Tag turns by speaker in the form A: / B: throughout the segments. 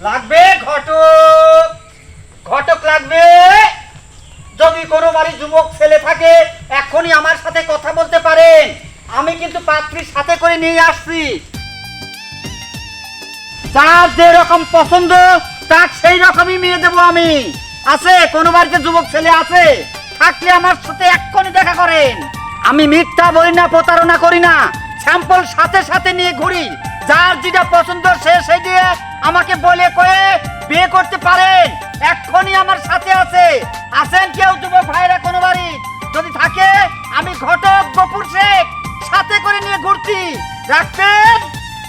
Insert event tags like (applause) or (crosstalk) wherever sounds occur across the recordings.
A: লাগবে ঘটক। ঘটক লাগবে। যদি কোনো বাড়ি যুবক ছেলে থাকে, এখনই আমার সাথে কথা বলতে পারেন। আমি কিন্তু পাত্রীর সাথে করে নিয়ে আসছি। যার যে রকম পছন্দ, তার সেই রকমই মেয়ে দেবো আমি। আছে, কোনো বাড়িতে যুবক ছেলে আছে, থাকলে আমার সাথে এক্ষুনি দেখা করেন। আমি মিথ্যা বলি না, প্রতারণা করি না। স্যাম্পল সাথে সাথে নিয়ে ঘুরি। যার যেটা পছন্দ, সে সেই দিয়ে আমাকে বলে কয়ে বিয়ে করতে পারেন। এক্ষুনি আমার সাথে আছে। আছেন কেউ যুবক ভাইরা কোনো বাড়ি? যদি থাকে, আমি ঘটক বপুর শেখ, সাথে করে নিয়ে ঘুরছি। রাখবেন?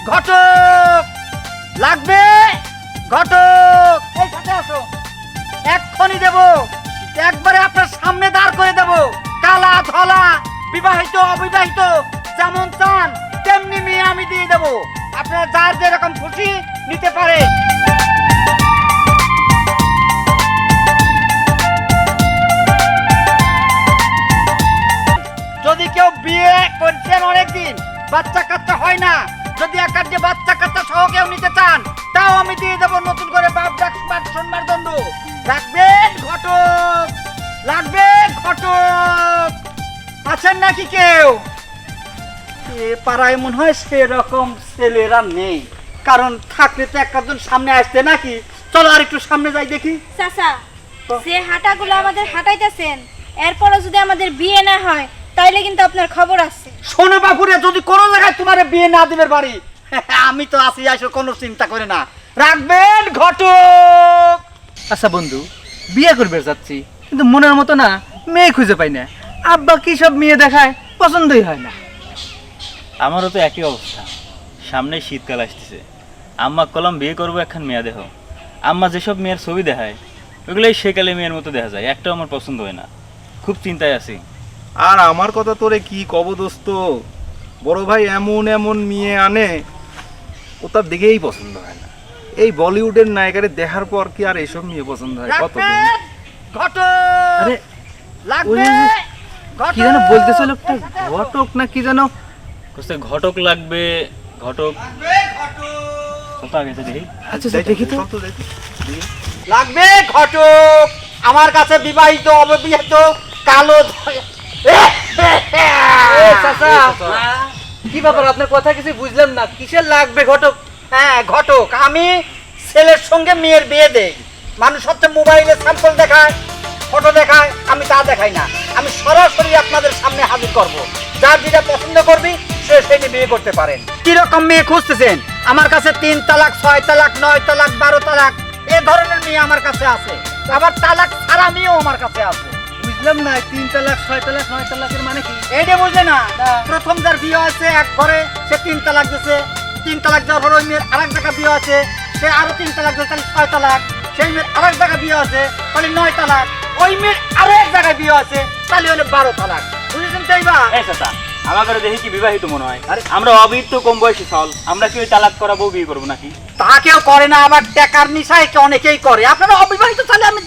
A: ঘটক। লাগবে? ঘটক। এই সাথে আসো। এক্ষুনি দেব। একবারে আপনার সামনে দাঁড় করে দেব। কালা, ধলা, বিবাহিত, অবিবাহিত, যেমন চান, তেমনি মেয়ে আমি দিয়ে দেব। আপনারা যার যেরকম খুশি নিতে পারে। যদি কেউ বিয়ে করছেন অনেকদিন, বাচ্চা কাচ্চা হয় না, যদি একার যে বাচ্চা কাচ্চা সহ কেউ নিতে চান, তাও আমি দিয়ে দেবো নতুন করে বাপ ডাক, বাপ সোনবার দণ্ড রাখবেন ঘটক, লাগবে ঘটক। আছেন নাকি কেউ? পাড়ায় মনে হয় সেরকম ছেলেরা নেই। কারণ থাকলে তো একজন সামনে আসতে নাকি? চলো আর একটু সামনে যাই দেখি।
B: চাচা? যে হাঁটাগুলো আমাদের হাঁটাইতেছেন এরপরও যদি আমাদের বিয়ে না হয় তাইলে কিন্তু আপনার খবর আছে।
A: শোনো বাপুরে যদি কোনো জায়গায় তোমার বিয়ে না দিবের বাড়ি (laughs) আমি তো আছি আসো কোনো চিন্তা করে না। রাখবেন ঘটক।
C: আচ্ছা বন্ধু বিয়ে করবে যাচ্ছি কিন্তু মনের মতো না মেয়ে খুঁজে পাই না। আব্বা কি সব মেয়ে দেখায় পছন্দই হয় না।
D: আমারও তো একই অবস্থা। সামনে শীতকাল আসতেছে। আম্মা কলম বিয়ে করব একখান মেয়া দেহ। আম্মা যেসব মেয়ের ছবি দেখায় ওগুলোই সেকালে মেয়ের মতো দেখা যায়। একটাও আমার পছন্দ হয় না। খুব চিন্তায় আছি।
E: আর আমার কথা তোরে কি কব দোস্ত? বড় ভাই এমন এমন মেয়ে আনে ও তার দিকেই পছন্দ হয় না। এই বলিউডের নায়িকারে দেখার পর কি আর এইসব মেয়ে পছন্দ হয়? কত
C: আরে কি যেন বলতেছে লোকটা? ঘটক না কি যেন?
D: কোথায় ঘটক লাগবে ঘটক কত আগে দেখি?
C: আচ্ছা দেখি তো।
A: লাগবে ঘটক। আমার কাছে বিবাহিত অবিবাহিত কালো।
C: কি ব্যাপার? আপনার কথা কিছু বুঝলাম না। কিসের লাগবে ঘটক?
A: হ্যাঁ ঘটক। আমি ছেলের সঙ্গে মেয়ের বিয়ে দেই। মানুষ হচ্ছে মোবাইলে স্যাম্পল দেখায় ফটো দেখায় আমি তা দেখাই না। আমি সরাসরি আপনাদের সামনে হাজির করব। যার যেটা পছন্দ করবি সেটি বিয়ে করতে পারেন। কীরকম মেয়ে খুঁজতেছেন? আমার কাছে তিন তালাক ছয় তালাক নয় তালাক বারো তালাক এ ধরনের মেয়ে আমার কাছে আছে। আবার তালাক ছাড়া মেয়েও আমার কাছে আছে।
C: বুঝলাম না তিন তালাক ছয় তালাক নয় তালাকের মানে কি?
A: এইটা বুঝলে না প্রথম যার বিয়ে আছে এক ঘরে সে তিন তালাক দিছে তিন তালাক দেওয়ার পর ওই মেয়ের আরেক জায়গা বিয়ে আছে সে আরও তিন তালাক তাহলে ছয় তালাক। সেই মেয়ের আরেক জায়গা বিয়ে আছে তাহলে নয় তালাক। ওই মেয়ের আরও এক জায়গায় বিয়ে আছে তাহলে হলো বারো তালাক। বুঝেছেন তাই বা
D: কি বিবাহিত মনে হয়? আমরা অবিহিত কম বয়সী ফল আমরা কি ওই তালাক করা বউ বিয়ে করব নাকি?
A: তা কেউ করে না, আবার টেকার নিশায় অনেকেই করে। আপনারা অবিবাহিত তাহলে আমি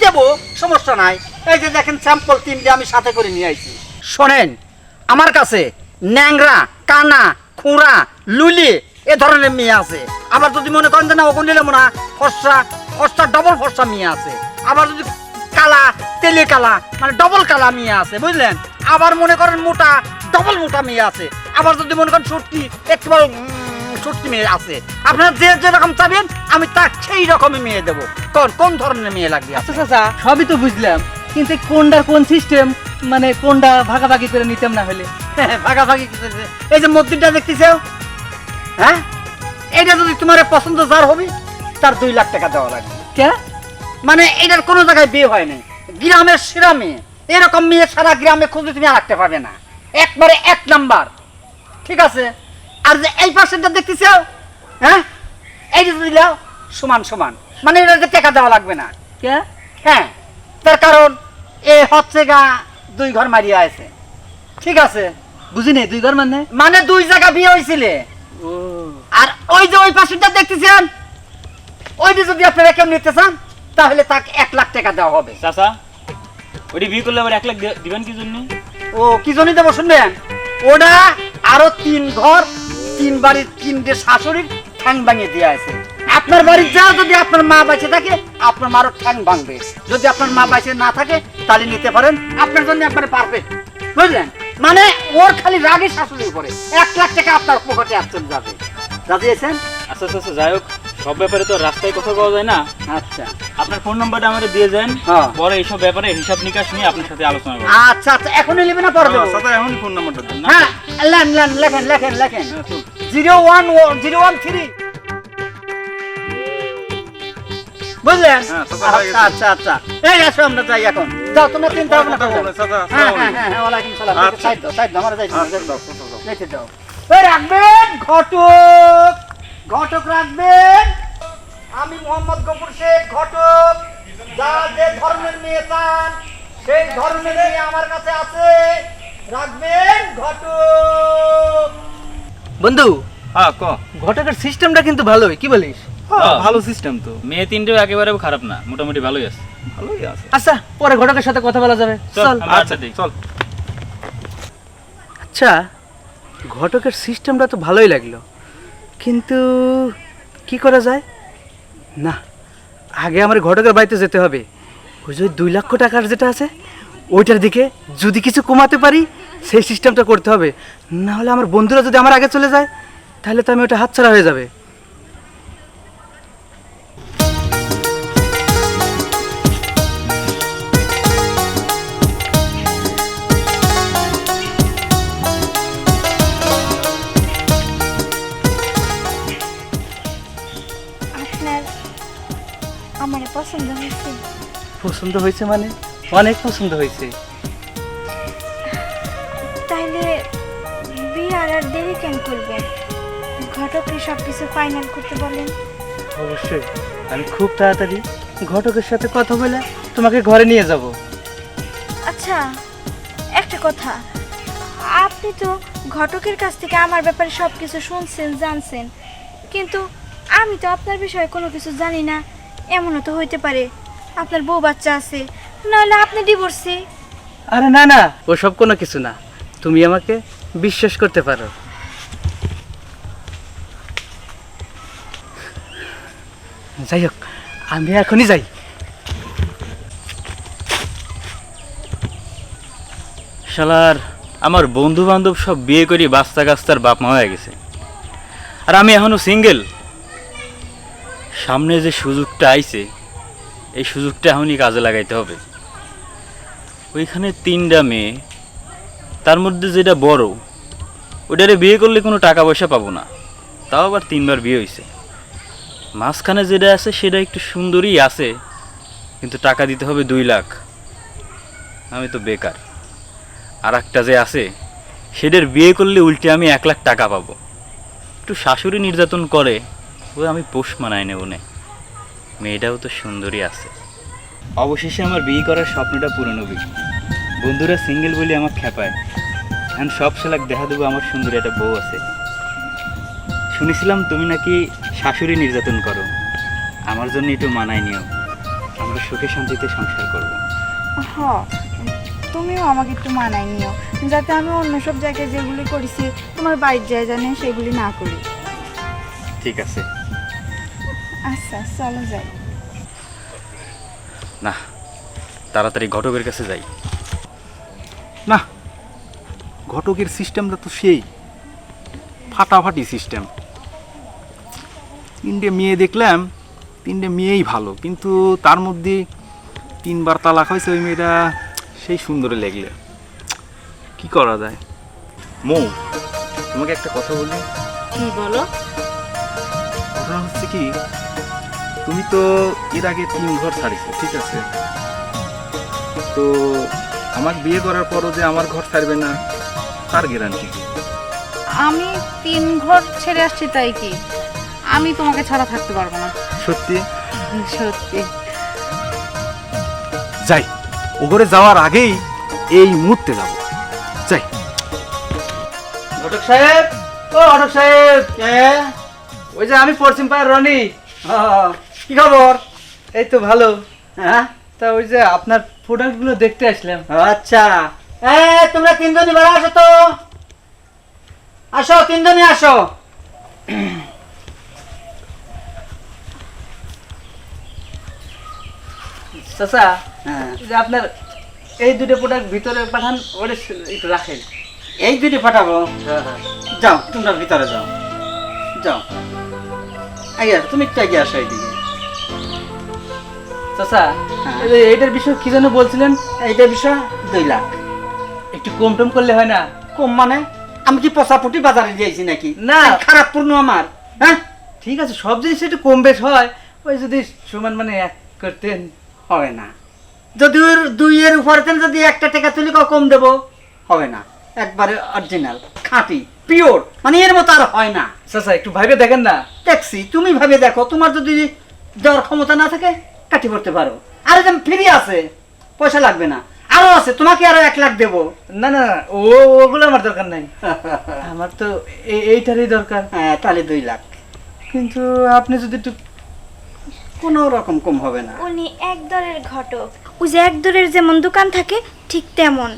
A: সমস্যা নাই। এই যে দেখেন স্যাম্পল তিনটে আমি সাথে করে নিয়ে আইছি। শোনেন, আমার কাছে ন্যাংরা, কানা, খুঁড়া, লুলি এ ধরনের মেয়ে আছে। আবার যদি মনে করেন যে না ওগুন নিলে মনে ফর্সা ফর্সা ডবল ফর্সা মেয়ে আছে। আবার যদি কালা, তেলে কালা মানে ডবল কালা মেয়ে আছে, বুঝলেন? আবার মনে করেন মোটা ডবল মোটা মেয়ে আছে। আবার যদি মনে করেন সত্যি একটু সত্যি মেয়ে আছে। আপনারা যে যেরকম চাবেন আমি তার সেই রকমই মেয়ে দেবো। কোন কোন ধরনের মেয়ে লাগবে
C: আচ্ছা চাচা সবই তো বুঝলাম। কিন্তু এই কোনটার কোন সিস্টেম মানে কোনটা ভাগাভাগি করে নিতাম না হলে?
A: ভাগাভাগি এই যে মসজিদটা দেখতেছ হ্যাঁ? এটা যদি তোমার পছন্দ যার হবে তার দুই লাখ টাকা দেওয়া লাগবে।
C: কে?
A: মানে এটার কোনো জায়গায় বিয়ে হয় নাই। গ্রামের সেরা মেয়ে। এরকম মেয়ে সারা গ্রামে খুঁজে তুমি আর রাখতে পারবে না। একবারে এক নাম্বার। ঠিক আছে? আর যে এই পাশেরটা দেখতেছ হ্যাঁ? এই যে দিলাও সমান সমান। মানে এটাতে টাকা দেওয়া লাগবে না।
C: কে?
A: হ্যাঁ তার কারণ এ হচ্ছে গা দুই ঘর মারিয়া আছে। ঠিক আছে?
C: বুঝিনি দুই ঘর মানে?
A: মানে দুই জায়গা বিয়ে হয়েছিলে
C: ও।
A: আর ওই যে ওই পাশেরটা দেখতেছেন ওইটা যদি আপনারা কেউ নিতে চান তাহলে তাকে এক লাখ টাকা দেওয়া হবে।
D: চাচা ওইটি বিয়ে করলে আবার এক লাখ দিবেন কি জন্য?
A: ও কি জন্য দেবো শুনবেন ওটা আরও তিন ঘর তিন বাড়ির তিনটে শাশুড়ির ঠ্যাং ভাঙিয়ে দেওয়া আছে। আপনার বাড়ির যাও যদি আপনার মা বেঁচে থাকে আপনার মারও ঠ্যাং ভাঙবে। যদি আপনার মা বেঁচে না থাকে তাহলে নিতে পারেন আপনার জন্য একবারে পারফেক্ট বুঝলেন? মানে ওর খালি রাগে শাশুড়ির উপরে। এক লাখ টাকা আপনার পকেটে চলে যাবে। আছেন?
D: আচ্ছা আচ্ছা আচ্ছা, যাই হোক। সব ব্যাপারে তো রাস্তায় কথা কওয়া যায় না।
A: আচ্ছা।
D: আপনার ফোন নাম্বারটা আমাকে দিয়ে যান
A: হ্যাঁ।
D: পরে এইসব ব্যাপারে হিসাব নিকাশ নিয়ে আপনার সাথে আলোচনা করব।
A: আচ্ছা আচ্ছা এখনই নেবে না পরে দেবো?
E: চাচা এখনই ফোন নাম্বারটা দেন।
A: হ্যাঁ লেন লেন লেখেন লেখেন লেখেন। Zero one zero one three. বুঝলেন?
E: হ্যাঁ, হয়ে গেছে।
A: আচ্ছা আচ্ছা আচ্ছা। এই আসো আমরা যাই এখন। যাও তোমরা চিন্তা ভাবনা
E: কথা
A: করো।
E: বলে, চাচা,
A: হ্যাঁ
E: আসসালামু
A: হ্যাঁ হ্যাঁ হ্যাঁ, ওয়ালাইকুম সালাম।
E: আচ্ছা।
A: সাইড দাও সাইড দাও আমরা যাই
E: আচ্ছা, দাও।
A: এই রাখবেন ঘটক। ঘটক রাখবেন। আমি মোহাম্মদ গফুর শেখ ঘটক। যা যে ধর্মের মেয়ে চান সেই ধর্মের মেয়ে আমার কাছে আছে। রাখবেন ঘটক।
C: বন্ধু
E: হ্যাঁ ক।
C: ঘটকের সিস্টেমটা কিন্তু ভালোই কি বলিস?
E: হ্যাঁ, ভালো সিস্টেম তো।
D: মেয়ে তিনটেও একেবারে খারাপ না মোটামুটি ভালোই আছে।
E: ভালোই আছে।
C: আচ্ছা পরে ঘটকের সাথে কথা বলা যাবে।
D: চল,
E: আচ্ছা চল।
C: আচ্ছা ঘটকের সিস্টেমটা তো ভালোই লাগল। কিন্তু কি করা যায়? না, আগে আমার ঘটকের বাড়িতে যেতে হবে। ওই যে দুই লক্ষ টাকার যেটা আছে, ওইটার দিকে যদি কিছু কমাতে পারি, সেই সিস্টেমটা করতে হবে। না হলে আমার বন্ধুরা যদি আমার আগে চলে যায়, তাহলে তো আমি ওটা হাতছাড়া হয়ে যাবে।
B: পছন্দ হয়েছে
C: মানে? অনেক পছন্দ হয়েছে।
B: তাইলে বিয়ে আর আর দেরি কেন করবেন ঘটককে সব কিছু ফাইনাল করতে বলেন
C: অবশ্যই। আমি খুব তাড়াতাড়ি ঘটকের সাথে কথা বলে তোমাকে ঘরে নিয়ে যাব।
B: আচ্ছা একটা কথা। আপনি তো ঘটকের কাছ থেকে আমার ব্যাপারে সব কিছু শুনছেন জানছেন। কিন্তু আমি তো আপনার বিষয়ে কোনো কিছু জানি না। এমনও তো হইতে পারে। আপনার বউ বাচ্চা আছে, নাহলে আপনি ডিভোর্সি
C: আরে না না, ওসব কোনো কিছু না। তুমি আমাকে বিশ্বাস করতে পারো। যাই হোক, আমি এখনই যাই।
D: শালার, আমার বন্ধু বান্ধব সব বিয়ে করি বাস্তা গাস্তার বাপ মা হয়ে গেছে। আর আমি এখনও সিঙ্গেল সামনে যে সুযোগটা আইছে এই সুযোগটা এখনই কাজে লাগাইতে হবে। ওইখানে তিনটা মেয়ে, তার মধ্যে যেটা বড় ওটারে বিয়ে করলে কোনো টাকা পয়সা পাবো না। তাও আবার তিনবার বিয়ে হয়েছে মাঝখানে যেটা আছে সেটা একটু সুন্দরই আছে, কিন্তু টাকা দিতে হবে দুই লাখ। আমি তো বেকার। আর একটা যে আছে, সেটার বিয়ে করলে উল্টে আমি এক লাখ টাকা পাবো। একটু শাশুড়ি নির্যাতন করে ও আমি পোষ মানায় নেব নে। মেয়েটাও তো সুন্দরী আছে। অবশেষে আমার বিয়ে করার স্বপ্নটা পূরণ হবে। বন্ধুরা সিঙ্গেল বলে আমার খেপায় এখন সব সেলাক দেখা দেবো আমার সুন্দরী একটা বউ আছে। শুনেছিলাম তুমি নাকি শাশুড়ি নির্যাতন করো। আমার জন্য একটু মানায় নিও। আমরা সুখে শান্তিতে সংসার করব।
B: হ তুমিও আমাকে একটু মানায় নিও। যাতে আমি অন্য সব জায়গায় যেগুলি করেছি তোমার বাড়ির যায় জানে সেগুলি না করি।
D: ঠিক আছে।
B: আচ্ছা চলো যাই।
D: না তাড়াতাড়ি ঘটকের কাছে যাই।
E: না ঘটকের সিস্টেমটা তো সেই ফাটাফাটি সিস্টেম তিনটে মেয়ে দেখলাম তিনটে মেয়েই ভালো কিন্তু তার মধ্যে তিনবার তালাক হয়েছে ওই মেয়েটা সেই সুন্দরে লেগলে। কি করা যায়? মৌ তোমাকে একটা কথা বলি।
B: কি বলো?
E: ঘটনা হচ্ছে কি তুমি তো এর আগে তিন ঘর ছাড়িছো ঠিক আছে? তো আমার বিয়ে করার পরও যে আমার ঘর ছাড়বে না তার গ্যারান্টি
F: আমি তিন ঘর ছেড়ে আসছি তাই কি? আমি তোমাকে ছাড়া থাকতে পারব না।
E: সত্যি?
F: সত্যি।
E: যাই ও ঘরে যাওয়ার আগেই এই মুহূর্তে যাব। যাই।
C: ঘটক সাহেব! ও ঘটক সাহেব! ওই যে আমি পশ্চিম পাড়ার রনি।
A: হ্যাঁ, কি খবর?
C: এই তো ভালো।
A: হ্যাঁ?
C: তা ওই যে আপনার প্রোডাক্টগুলো দেখতে আসলাম।
A: আচ্ছা। হ্যাঁ তোমরা তিনজনই ভালো আছো তো। আসো তিনজনই আসো।
C: চাচা
A: হ্যাঁ।
C: যে আপনার এই দুটো প্রোডাক্ট ভিতরে পাঠান ওটা রাখেন।
A: এই দুটি পাঠাবো?
C: হ্যাঁ, হ্যাঁ।
A: যাও তোমরা ভিতরে যাও। যাও। আগে তুমি একটু আগে আসো এইদিকে।
C: চাচা
A: হ্যাঁ।
C: এইটার বিষয়ে কি যেন বলছিলেন?
A: এইটা বিষয় দুই লাখ।
C: একটু কম টম করলে হয় না?
A: কম মানে? আমি কি পচাপুটি বাজারে দিয়েছি নাকি?
C: না।
A: খারাপ পূর্ণ আমার হ্যাঁ?
C: ঠিক আছে সব জিনিস একটু কম বেশ হয়। ওই যদি সমান মানে এক করতেন।
A: হবে না। যদি ওর দুইয়ের উপরে যদি একটা টাকা তুলি কম দেবো? হবে না। একবারে অরিজিনাল খাঁটি পিওর মানে এর মতো আর হয় না।
C: চাচা একটু ভাইবে দেখেন না।
A: দেখছি তুমি ভাবে দেখো। তোমার যদি দেওয়ার ক্ষমতা না থাকে কাটি পড়তে পারো। আর একদম ফ্রি আছে পয়সা লাগবে না। আরও আছে তোমাকে আরও এক লাখ দেবো।
C: না না না, ও ওগুলো আমার দরকার নাই। (laughs) আমার তো এইটারই দরকার।
A: হ্যাঁ তাহলে দুই লাখ।
C: কিন্তু আপনি যদি একটু
A: কোনো রকম কম হবে না।
B: উনি এক দরের ঘটক। ওই যে এক দরের যেমন দোকান থাকে ঠিক তেমন।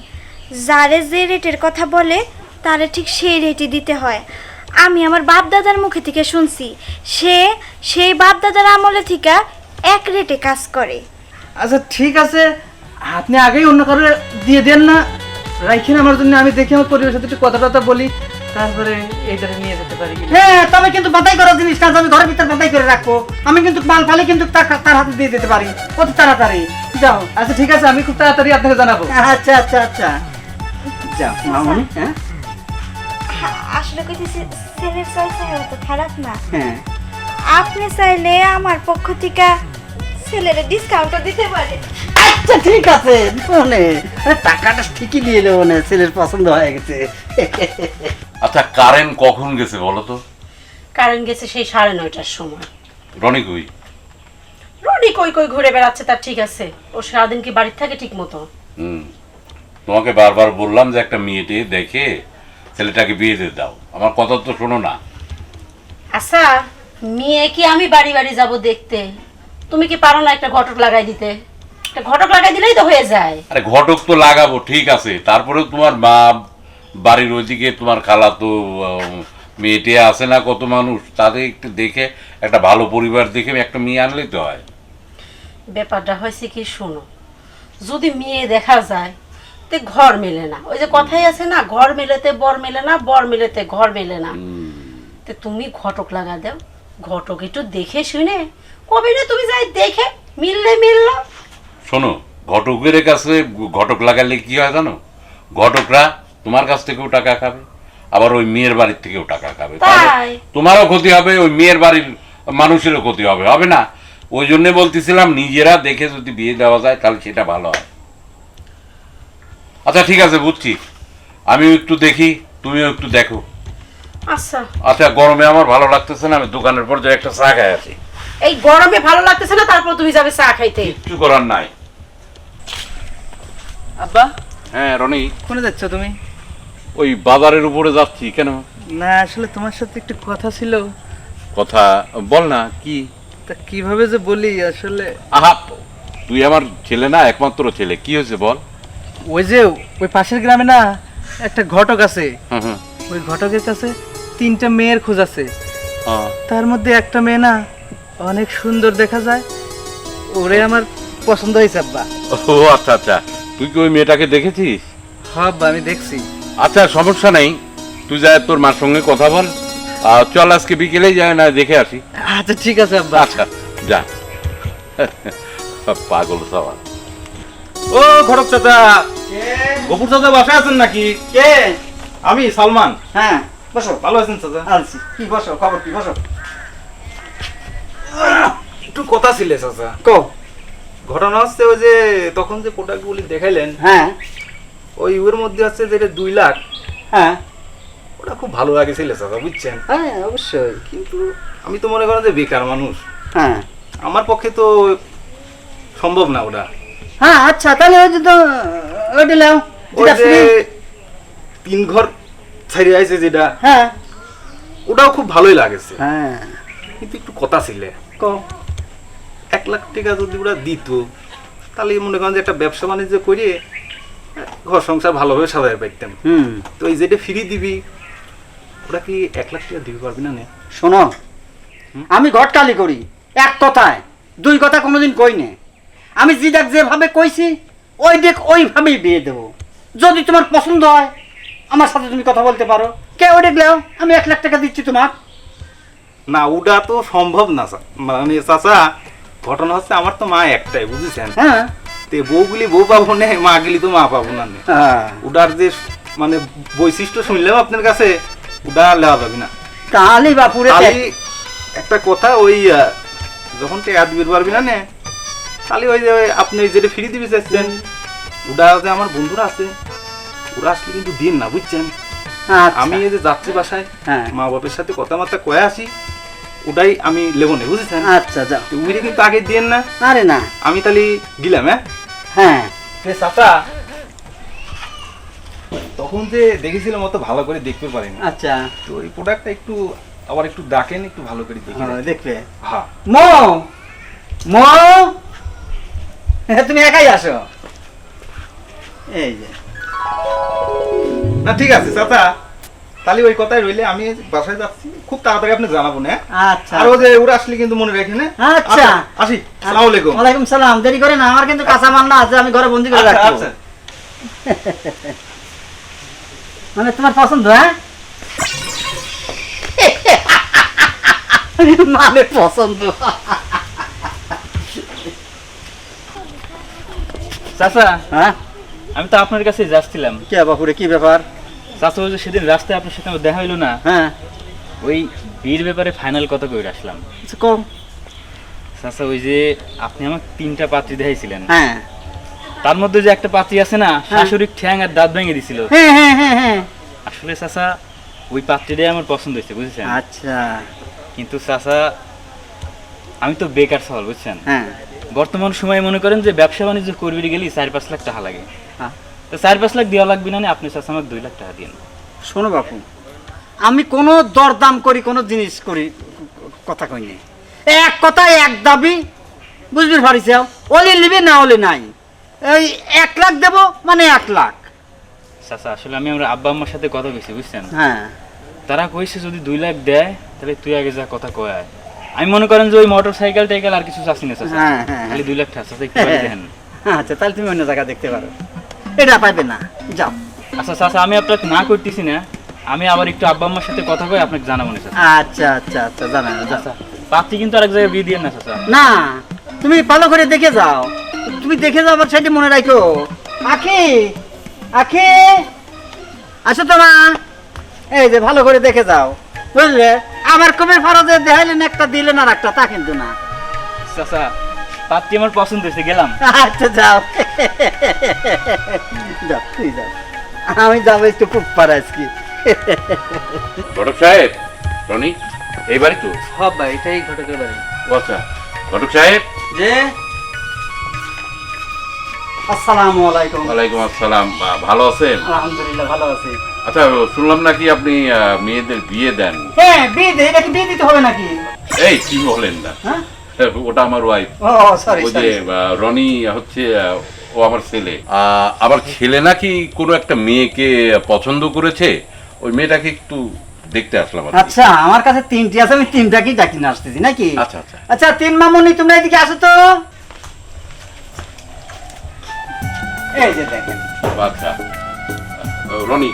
B: যারে যে রেটের কথা বলে তারে ঠিক সেই রেটই দিতে হয়। আমি আমার বাপ দাদার মুখে থেকে শুনছি সে সেই বাপ দাদার আমলে থেকে এক রেটে কাজ করে।
C: আচ্ছা ঠিক আছে। আপনি আগেই অন্য কারও দিয়ে দেন না। রাইখেন আমার জন্য আমি দেখি আমার পরিবারের সাথে একটু কথা টথা বলি। তারপরে এইটারে নিয়ে যেতে পারি
A: হ্যাঁ তবে কিন্তু বাতাই করার জিনিস না আমি ঘরের ভিতরে বাতাই করে রাখব। আমি কিন্তু মাল ফালে কিন্তু তার তার হাতে দিয়ে দিতে পারি। অতি তাড়াতাড়ি। যাও।
C: আচ্ছা ঠিক আছে আমি খুব তাড়াতাড়ি আপনাকে জানাব।
A: আচ্ছা আচ্ছা আচ্ছা। যাও মামনি হ্যাঁ।
B: আসলে কইতেছি ছেলের চয়েস তো খারাপ না।
A: হ্যাঁ।
B: আপনি চাইলে আমার পক্ষ থেকে ছেলের ডিসকাউন্টও দিতে পারে।
A: আচ্ছা ঠিক আছে মনে টাকাটা ঠিকই দিয়ে এলো মনে ছেলের পছন্দ হয়ে গেছে।
G: আচ্ছা কারেন্ট কখন গেছে বলো তো?
H: কারেন্ট গেছে সেই সাড়ে নয়টার সময়।
G: রনি কই?
H: রনি কই কই ঘুরে বেড়াচ্ছে তার ঠিক আছে। ও সারাদিন কি বাড়ির থাকে ঠিক মতো?
G: হুম। তোমাকে বারবার বললাম যে একটা মেয়েটে দেখে ছেলেটাকে বিয়ে দিয়ে দাও। আমার কথা তো শোনো না।
H: আচ্ছা মেয়ে কি আমি বাড়ি বাড়ি যাব দেখতে? তুমি কি পারো না একটা ঘটক লাগাই দিতে? একটা ঘটক লাগাই দিলেই তো হয়ে যায়।
G: আরে ঘটক তো লাগাবো ঠিক আছে। তারপরে তোমার মা বাড়ির ওইদিকে তোমার খালা তো মেয়েটে আছে না কত মানুষ তাদের একটু দেখে একটা ভালো পরিবার দেখে একটা মেয়ে আনলেই তো হয়।
H: ব্যাপারটা হয়েছে কি শোনো। যদি মেয়ে দেখা যায় তে ঘর মেলে না। ওই যে কথাই আছে না ঘর মেলেতে বর মেলে না বর মেলেতে ঘর মেলে না। তে তুমি ঘটক লাগা দাও। ঘটক একটু দেখে শুনে তুমি যাই দেখে মিললে মিললো।
G: শোনো ঘটকের কাছে ঘটক লাগালে কি হয় জানো? ঘটকরা তোমার কাছ থেকেও টাকা খাবে আবার ওই মেয়ের বাড়ির থেকেও টাকা খাবে। তোমারও ক্ষতি হবে ওই মেয়ের বাড়ির মানুষেরও ক্ষতি হবে হবে না? ওই জন্য বলতেছিলাম নিজেরা দেখে যদি বিয়ে দেওয়া যায় তাহলে সেটা ভালো হয়। আচ্ছা ঠিক আছে বুঝছি। আমিও একটু দেখি তুমিও একটু দেখো।
H: আচ্ছা।
G: আচ্ছা গরমে আমার ভালো লাগতেছে না আমি দোকানের পর যে একটা চা খাই আছি।
H: এই গরমে ভালো লাগতেছে না তারপর তুমি যাবে চা খাইতে।
G: কিচ্ছু করার নাই।
C: আব্বা?
G: হ্যাঁ রনি।
C: কোনে যাচ্ছ তুমি?
G: ওই বাজারের উপরে যাচ্ছি কেন?
C: না আসলে তোমার সাথে একটু কথা ছিল।
G: কথা? বল না কি?
C: তা কীভাবে যে বলি আসলে
G: আহা তুই আমার ছেলে না একমাত্র ছেলে। কি হয়েছে বল?
C: ওই যে ওই পাশের গ্রামে না একটা ঘটক আছে।
G: হুম হুম।
C: ওই ঘটকের কাছে তিনটা মেয়ের খোঁজ আছে।
G: হ্যাঁ।
C: তার মধ্যে একটা মেয়ে না অনেক সুন্দর দেখা যায়। ওরে আমার পছন্দ হয়েছে আব্বা।
G: ও আচ্ছা আচ্ছা। তুই কি ওই মেয়েটাকে দেখেছিস?
C: হ্যাঁ আব্বা আমি দেখছি।
G: আচ্ছা সমস্যা নেই। তুই যা তোর মার সঙ্গে কথা বল। আর চল আজকে বিকেলেই যায় না দেখে আসি।
C: আচ্ছা ঠিক আছে আব্বা।
G: আচ্ছা যা। পাগল সবার
E: ও ঘটক চাচা। গপুর চাচা বাসায় আছেন নাকি?
A: কে?
E: আমি সালমান।
A: হ্যাঁ বসো।
E: ভালো আছেন চাচা?
A: আনছি কি বসো খবর কি বসো।
E: একটু কথা ছিল চাচা।
A: কো।
E: ঘটনা হচ্ছে ওই যে তখন যে প্রোডাক্টগুলি দেখাইলেন
A: হ্যাঁ।
E: ওই ওর মধ্যে আছে যেটা দুই লাখ।
A: হ্যাঁ।
E: ওটা খুব ভালো লাগেছিল চাচা বুঝছেন?
A: হ্যাঁ অবশ্যই।
E: কিন্তু আমি তো মনে করেন যে বেকার মানুষ।
A: হ্যাঁ।
E: আমার পক্ষে তো সম্ভব না ওটা।
A: হ্যাঁ আচ্ছা তাহলে ওই তো যেটা
E: যে তিন ঘর ছাড়ি আছে যেটা
A: হ্যাঁ।
E: ওটাও খুব ভালোই লাগেছে।
A: হ্যাঁ।
E: কিন্তু একটু কথা ছিল।
A: কো
E: এক লাখ টাকা যদি ওরা দিত তাহলে মনে করেন যে একটা ব্যবসা বাণিজ্য করে ঘর সংসার ভালোভাবে সাজাই পাইতাম
A: হুম।
E: তো এই যেটা ফ্রি দিবি ওরা কি এক লাখ টাকা দিতে পারবি না নে?
A: শোনো আমি ঘটকালি করি এক কথায় দুই কথা কোনোদিন কই নে। আমি জিদাক যেভাবে কইছি ওই দেখ ওইভাবেই বিয়ে দেবো। যদি তোমার পছন্দ হয় আমার সাথে তুমি কথা বলতে পারো। কে ওই দেখলেও আমি এক লাখ টাকা দিচ্ছি তোমার।
E: না ওটা তো সম্ভব না চা- মানে চাচা ঘটনা হচ্ছে আমার তো মা একটাই বুঝেছেন?
A: হ্যাঁ।
E: তে বউগুলি বউ পাবো না মা গেলি তো মা পাবো না।
A: হ্যাঁ।
E: ওটার যে মানে বৈশিষ্ট্য শুনলেও আপনার কাছে ওটা লেওয়া যাবে না।
A: তাহলে বাপুরে
E: একটা কথা ওই যখন টেয়া দিতে পারবি না নে তাহলে ওই যে আপনি ওই যেটা ফ্রি দিবি চাইছেন ওটা যে আমার বন্ধুরা আছে ওরা আসলে কিন্তু দিন না বুঝছেন? আমি এই যে যাত্রী বাসায়
A: হ্যাঁ।
E: মা বাপের সাথে কথাবার্তা কয়ে আসি ওটাই আমি লেবো না বুঝেছেন?
A: আচ্ছা যাও।
E: তো উইরে কিন্তু আগে দিন না।
A: আরে না।
E: আমি তাহলে গেলাম হ্যাঁ?
A: হ্যাঁ।
E: চাচা তখন যে দেখেছিলাম অত ভালো করে দেখতে পারিনি।
A: আচ্ছা।
E: তো এই প্রোডাক্টটা একটু আবার একটু ডাকেন একটু ভালো করে দেখি
A: হ্যাঁ, দেখবে।
E: হ্যাঁ।
A: মো! মো! তুমি একাই আসো। এই যে।
E: না ঠিক আছে চাচা তাহলে ওই কথাই রইলে আমি বাসায় যাচ্ছি খুব তাড়াতাড়ি আপনি জানাব না?
A: আচ্ছা
E: আর ও যে ওরা আসলে কিন্তু মনে রাখেন হ্যাঁ?
A: আচ্ছা।
E: আসি আসসালামু আলাইকুম
A: ওয়ালাইকুম সালাম দেরি করে না আমার কিন্তু কাঁচা মাল না আছে আমি ঘরে বন্দি করে
E: আচ্ছা,
A: রাখব
E: আচ্ছা।
A: মানে তোমার পছন্দ হ্যাঁ মানে পছন্দ
D: চাচা
A: হ্যাঁ
D: আমি তো আপনার কাছে যাচ্ছিলাম
A: কে বাপুরে কি ব্যাপার
D: চাচা ওই যে সেদিন রাস্তায় আপনার সাথে আমার দেখা হইল না।
A: হ্যাঁ।
D: ওই বিয়ের ব্যাপারে ফাইনাল কথা কই আসলাম।
A: আচ্ছা, কম
D: চাচা ওই যে আপনি আমাকে তিনটা পাত্রী দেখাইছিলেন।
A: হ্যাঁ।
D: তার মধ্যে যে একটা পাত্রী আছে না শাশুড়ি ঠ্যাং আর দাঁত ভেঙে দিছিল।
A: হ্যাঁ হ্যাঁ হ্যাঁ হ্যাঁ।
D: আসলে চাচা ওই পাত্রীটাই আমার পছন্দ হয়েছে বুঝেছেন?
A: আচ্ছা।
D: কিন্তু চাচা আমি তো বেকার সওয়াল বুঝছেন?
A: হ্যাঁ।
D: বর্তমান সময়ে মনে করেন যে ব্যবসা বাণিজ্য করবি গেলি চার পাঁচ লাখ টাকা লাগে।
A: হ্যাঁ।
D: তো চার পাঁচ লাখ দেওয়া লাগবে না আপনি আমাকে দুই লাখ টাকা দিন
A: শোনো বাপু আমি কোনো দরদাম করি কোনো জিনিস করি কথা কই নাই। এক কথায় এক দাবি বুঝবি পারিস ওলি নিবি না ওলি নাই। এই এক লাখ দেবো মানে এক লাখ।
D: চাচা আসলে আমি আমার আব্বা আম্মার সাথে কথা কইছি বুঝছেন?
A: হ্যাঁ।
D: তারা কইছে যদি দুই লাখ দেয় তাহলে তুই আগে যা কথা কয় আয়। আমি মনে করেন যে ওই মোটর সাইকেল টাইকেল আর কিছু চাচ্ছি না চাচা।
A: হ্যাঁ, হ্যাঁ,
D: খালি দুই লাখ টাকা চাচা একটু দেন।
A: আচ্ছা তাহলে তুমি অন্য জায়গা দেখতে পারো। এটা পাইবে না। যাও।
D: আচ্ছা চাচা আমি আপনাকে না করতেছি না। আমি আবার একটু আব্বা আম্মার সাথে কথা কই আপনাকে জানাব না চাচা
A: আচ্ছা আচ্ছা আচ্ছা জানা
D: চাচা পাত্রী কিন্তু আরেক জায়গায় বিয়ে দিয়ে না চাচা
A: না তুমি ভালো করে দেখে যাও। তুমি দেখে যাও আবার সেটি মনে রাখো। আখি আখি। আসো তো মা। এই যে ভালো করে দেখে যাও। বুঝলে? আমার কবে ফরজে দেখাইলেন একটা দিলেন আর একটা তা কিন্তু না।
D: চাচা পাত্রী আমার পছন্দ হয়েছে গেলাম।
A: আচ্ছা যাও। তুই আমি যাব একটু খুব পারা আজকে।
G: ঘটক সাহেব রনি এই বাড়ি তো
C: সব ভাই এটাই ঘটকের বাড়ি।
G: ও আচ্ছা ঘটক সাহেব।
A: যে আসসালামু আলাইকুম।
G: ওয়ালাইকুম আসসালাম ভালো আছেন?
A: আলহামদুলিল্লাহ ভালো আছি।
G: আচ্ছা শুনলাম নাকি আপনি আহ, মেয়েদের বিয়ে দেন?
A: হ্যাঁ বিয়ে দে এটা কি বিয়ে দিতে হবে নাকি?
G: এই কি বলেন না।
A: হ্যাঁ?
G: ওটা আমার ওয়াইফ
A: ও সরি
G: ওই যে রনি হচ্ছে আহ, ও আমার ছেলে। আবার ছেলে নাকি কোনো একটা মেয়েকে পছন্দ করেছে? ওই মেয়েটাকে একটু দেখতে আসলাম
A: আচ্ছা আমার কাছে তিনটি আছে আমি তিনটাকেই ডাকি না আসতেছি নাকি?
G: আচ্ছা আচ্ছা।
A: আচ্ছা তিন মামুনি তোমরা এদিকে আসো তো। এই যে দেখেন।
G: আচ্ছা। রনি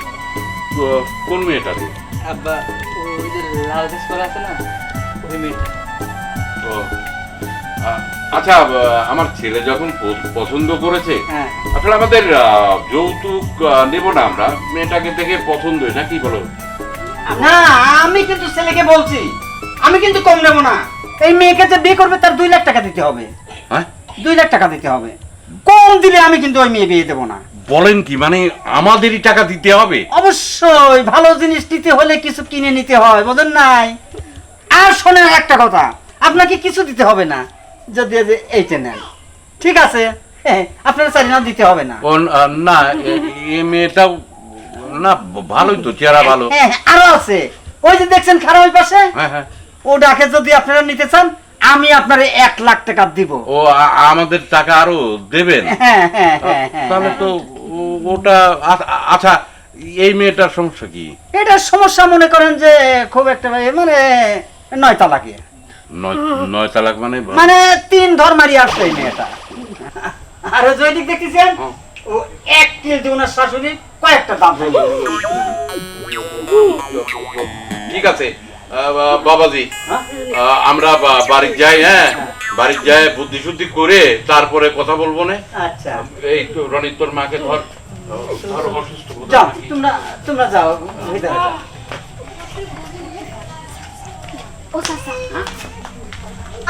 G: তো কোন মেয়েটা রে?
C: আব্বা ওই যে লাল ড্রেস পরা আছে না ওই মেয়েটা।
G: ও, আচ্ছা আমার ছেলে যখন পছন্দ করেছে
A: হ্যাঁ।
G: আসলে আমাদের যৌতুক নেব না আমরা। মেয়েটাকে দেখে পছন্দ না কি বলো?
A: না আমি কিন্তু ছেলেকে বলছি আমি কিন্তু কম নেব না। এই মেয়েকে যে বিয়ে করবে তার দুই লাখ টাকা দিতে হবে।
G: হ্যাঁ?
A: দুই লাখ টাকা দিতে হবে। কম দিলে আমি কিন্তু ওই মেয়ে বিয়ে দেবো না।
G: বলেন কি মানে আমাদেরই টাকা দিতে হবে?
A: অবশ্যই ভালো জিনিস নিতে হলে কিছু কিনে নিতে হয় বোঝেন নাই? আর শোনেন একটা কথা আপনাকে কিছু দিতে হবে না। যদি এইটা নেন ঠিক আছে? আপনার চারি দিতে হবে না।
G: না মেয়েটাও না ভালোই তো চেহারা ভালো।
A: হ্যাঁ হ্যাঁ, আরও আছে। ওই যে দেখছেন খারাপ ওই পাশে?
G: হ্যাঁ
A: ও ডাকে যদি আপনারা নিতে চান আমি আপনার এক লাখ টাকা দিব।
G: ও আমাদের টাকা আরও দেবেন? তাহলে তো ওটা আচ্ছা এই মেয়েটার সমস্যা কি?
A: এটা সমস্যা মনে করেন যে খুব একটা মানে নয় তালাকে
G: নয় তালাক মানে
A: মানে তিন ধর মারি আসছে এই মেয়েটা। আর ওই দেখতেছেন? ও এক কিল দিয়ে ওনার শাশুড়ি কয়েকটা দাম
G: ঠিক আছে। বাবাজি
A: হ্যাঁ?
G: আমরা বাড়ি যাই হ্যাঁ? বাড়ি যাই বুদ্ধি শুদ্ধি করে তারপরে কথা বলব না।
A: আচ্ছা।
G: এই তো রনিত তোর মাকে ধর। ধর অসুস্থ
A: তোমরা তোমরা যাও ভিতরে যাও।
B: ও চাচা।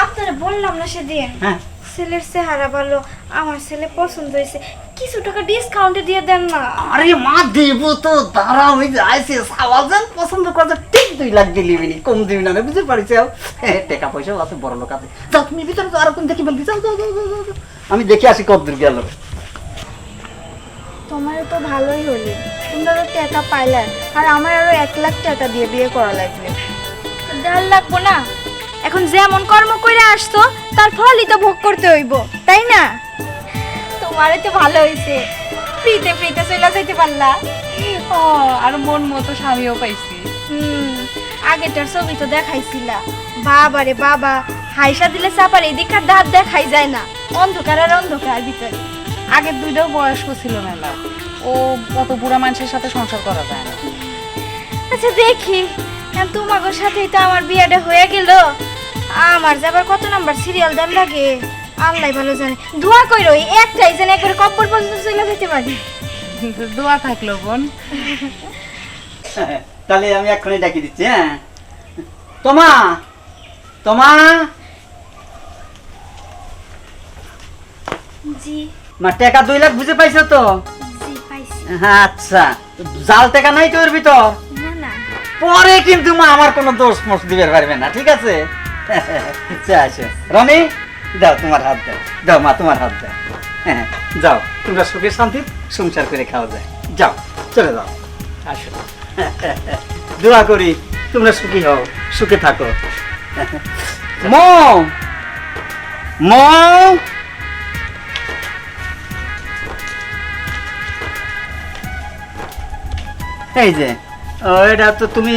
B: আপনারা বললাম না সেদিন
A: হ্যাঁ।
B: ছেলের চেহারা ভালো আমার ছেলে পছন্দ হয়েছে কিছু টাকা ডিসকাউন্টে দিয়ে দেন না।
A: আরে মা দেবো তো দাঁড়া ওই যে আইসে সাওয়াজান পছন্দ করতে ঠিক দুই লাখ দিলি মিনি কম দিবি না বুঝতে পারিস? টাকা পয়সা আছে বড় লোক আছে। যাও তুমি ভিতরে যাও আর কোন দেখি বলবি যাও যাও যাও। আমি দেখে আসি কত দূর গেল।
B: তোমার তো ভালোই হলি। তোমরা তো টাকা পাইলে আর আমার আরও এক লাখ টাকা দিয়ে বিয়ে করা লাগবে। দেড় লাগবো না এখন যেমন কর্ম করে আসতো তার ফলই তো ভোগ করতে হইব তাই না? তোমারই তো ভালো হয়েছে ফ্রিতে ফ্রিতে চলে যাইতে পারলা।
F: ও আর মন মতো স্বামীও পাইছি।
B: হুম আগেটার ছবি তো দেখাইছিলা। বাবা রে বাবা হাইসা দিলে চাপার এদিককার দাঁত দেখাই যায় না। অন্ধকার আর অন্ধকার ভিতরে।
F: আগের দুইটাও বয়স্ক ছিল মেলা। ও অত বুড়া মানুষের সাথে সংসার করা যায় না।
B: আচ্ছা দেখি। এখন তোমাদের সাথেই তো আমার বিয়েটা হয়ে গেল। আমার যাবার কত নাম্বার সিরিয়াল দেন লাগে? আল্লাহ ভালো জানে। দোয়া কইরো এই একটাই যেন একবারে কপ্পর পর্যন্ত চলে যেতে পারি।
F: দোয়া থাকল বোন।
A: তাহলে আমি এক্ষুনি ডাকি দিচ্ছি হ্যাঁ? তোমা তোমা।
B: জি।
A: মা টাকা দুই লাখ বুঝে পাইছো তো?
B: জি পাইছি।
A: হ্যাঁ আচ্ছা জাল টাকা নাই তোর ভিতর?
B: না না।
A: পরে কিন্তু মা আমার কোনো দোষ মোষ দিবে পারবে না ঠিক আছে? (laughs) আচ্ছা রনি দাও তোমার হাত দাও। দাও মা তোমার হাত দাও। হ্যাঁ যাও। তোমরা সুখে শান্তি সংসার করে খাওয়া যায়। যাও চলে যাও। আসো। (laughs) দোয়া করি তোমরা সুখী হও সুখে থাকো। মম এই যে এটা তো তুমি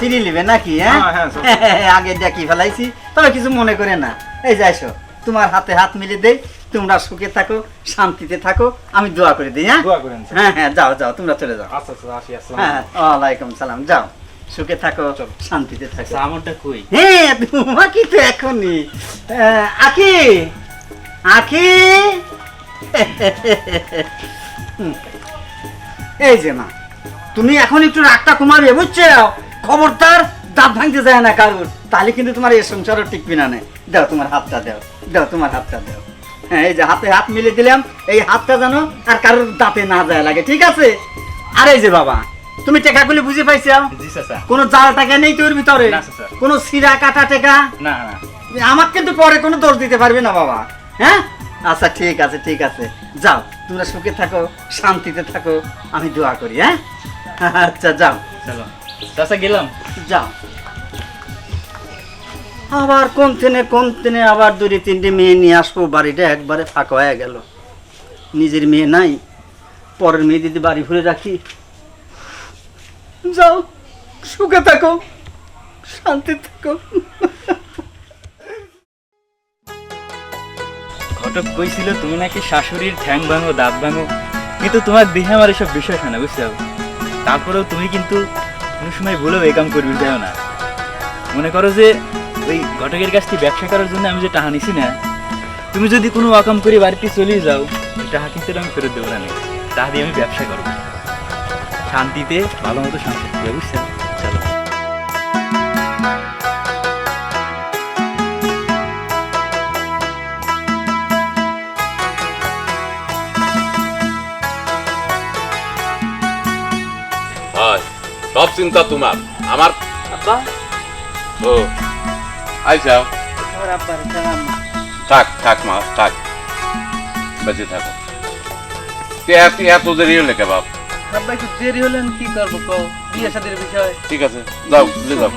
A: ফিরি নিবে নাকি হ্যাঁ?
E: হ্যাঁ, হ্যাঁ। (laughs)
A: আগে দেখি ফেলাইছি। তবে কিছু মনে করে না। এই যে তোমার হাতে হাত মিলে দেই তোমরা সুখে থাকো শান্তিতে থাকো আমি দোয়া করে দিই হ্যাঁ?
E: দোয়া করেন স্যার।
A: হ্যাঁ হ্যাঁ যাও যাও তোমরা চলে যাও।
E: আচ্ছা আচ্ছা আসি আসসালাম
A: হ্যাঁ ওয়ালাইকুম সালাম যাও সুখে থাকো শান্তিতে থাকো।
D: আমারটা কই?
A: হ্যাঁ তোমাকে তো এখনই? আখি আখি। এই যে মা তুমি এখন একটু রাগটা কমাবে বুঝছ? খবরদার দাঁত ভাঙতে যায় না কারোর। তাহলে কিন্তু তোমার এই সংসারও টিকবি না নে। দাও তোমার হাতটা দাও দাও তোমার হাতটা দাও। হ্যাঁ এই যে হাতে হাত মিলে দিলাম এই হাতটা যেন আর কারোর দাঁতে না যায় লাগে ঠিক আছে? আর এই যে বাবা তুমি টেকাগুলি বুঝে পাইছো? কোনো জাল টাকা নেই তোর ভিতরে?
D: না,
A: কোনো সিরা কাটা টেকা?
D: না না।
A: আমাকে কিন্তু পরে কোনো দোষ দিতে পারবে না বাবা হ্যাঁ? আচ্ছা ঠিক আছে ঠিক আছে। যাও তোমরা সুখে থাকো শান্তিতে থাকো আমি দোয়া করি হ্যাঁ? আচ্ছা যাও।
D: চলো। চাচা গেলাম।
A: যাও আবার কোন দিনে কোন দিনে আবার দুটি তিনটে মেয়ে নিয়ে আসব? বাড়িটা একবারে ফাঁকা হয়ে গেল। নিজের মেয়ে নাই পরের মেয়ে দিদি বাড়ি ভরে রাখি। যাও সুখে থাকো শান্তি থাকো।
D: ঘটক কইছিল তুমি নাকি শাশুড়ির ঠ্যাং ভাঙো দাঁত ভাঙো। কিন্তু তোমার দেহে আমার এসব বিষয় হয় না বুঝছ তারপরেও তুমি কিন্তু কোনো সময় বলে এই কাম করবি যাও না। মনে করো যে ওই ঘটকের কাছ থেকে ব্যবসা করার জন্য আমি যে টাহা নিছি না, তুমি যদি কোনো অকাম করে বাড়িতে চলে যাও টাহা কিন্তু আমি ফেরত দেবো না তাহা দিয়ে আমি ব্যবসা করব। শান্তিতে, ভালো মতো শান্তি করবে
G: চিন্তা তোমার। আমার
A: আব্বা?
G: ও
A: আব্বার জানাম
G: থাক থাক মা থাক। বেঁচে থাকো। এত এত দেরি হলে কে বাপ?
C: আব্বা একটু দেরি হলেন কি করব কও? বিয়ে সাদের বিষয়।
G: ঠিক আছে যাও বুঝে যাও।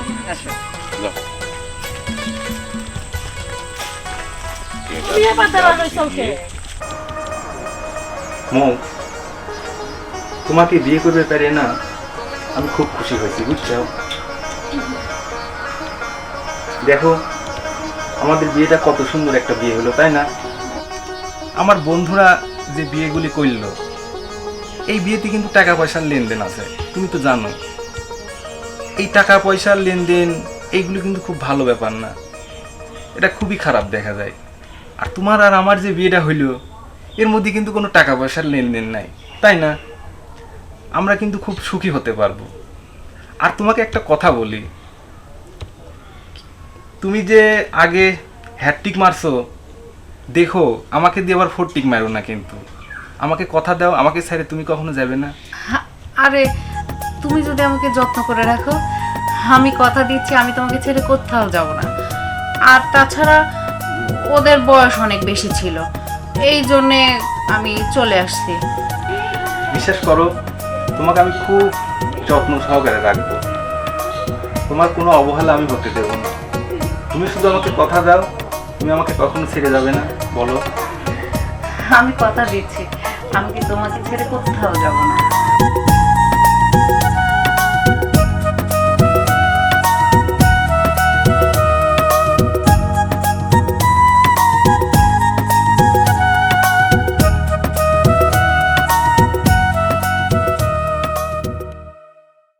G: যাও।
H: বিয়ে পাতা ভালো চলছে
E: মৌ তোমাকে বিয়ে করবে পারে না। আমি খুব খুশি হয়েছি, বুঝছ? দেখো, আমাদের বিয়েটা কত সুন্দর একটা বিয়ে হলো, তাই না? আমার বন্ধুরা যে বিয়েগুলি করল, এই বিয়েতে কিন্তু টাকা পয়সার লেনদেন আছে, তুমি তো জানো। এই টাকা পয়সার লেনদেন, এইগুলো কিন্তু খুব ভালো ব্যাপার না। এটা খুবই খারাপ দেখা যায়। আর তোমার আর আমার যে বিয়েটা হইল, এর মধ্যে কিন্তু কোনো টাকা পয়সার লেনদেন নাই, তাই না? আমরা কিন্তু খুব সুখী হতে পারব। আর তোমাকে একটা কথা বলি। তুমি যে আগে হ্যাটটিক মারছো দেখো আমাকে দিয়ে আবার ফোরটিক মারো না কিন্তু। আমাকে কথা দাও আমাকে ছেড়ে তুমি কখনো যাবে না।
F: আরে তুমি যদি আমাকে যত্ন করে রাখো আমি কথা দিচ্ছি আমি তোমাকে ছেড়ে কোথাও যাব না। আর তাছাড়া ওদের বয়স অনেক বেশি ছিল। এই জন্যে আমি চলে আসছি।
E: বিশ্বাস করো তোমাকে আমি খুব যত্ন সহকারে রাখব। তোমার কোনো অবহেলা আমি হতে দেবো না। তুমি শুধু আমাকে কথা দাও, তুমি আমাকে কখনো ছেড়ে যাবে না, বলো।
F: আমি কথা দিচ্ছি, আমি কি তোমাকে ছেড়ে কোথাও যাব না?